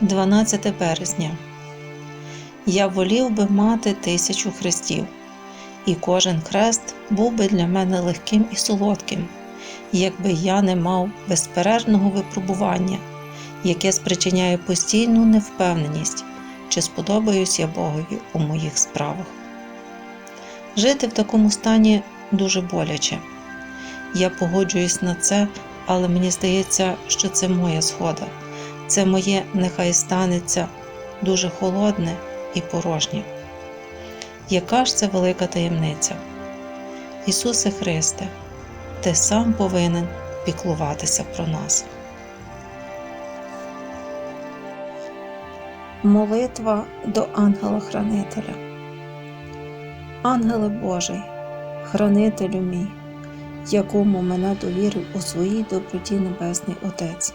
12 березня. Я волів би мати тисячу хрестів, і кожен хрест був би для мене легким і солодким, якби я не мав безперервного випробування, яке спричиняє постійну невпевненість, чи сподобаюсь я Богові у моїх справах. Жити в такому стані дуже боляче. Я погоджуюсь на це, але мені здається, що це моя схода. Це моє нехай станеться дуже холодне і порожнє. Яка ж це велика таємниця? Ісусе Христе, Ти сам повинен піклуватися про нас. Молитва до ангела-хранителя. Ангеле Божий, хранителю мій, якому мене довірив у своїй доброті Небесний Отець.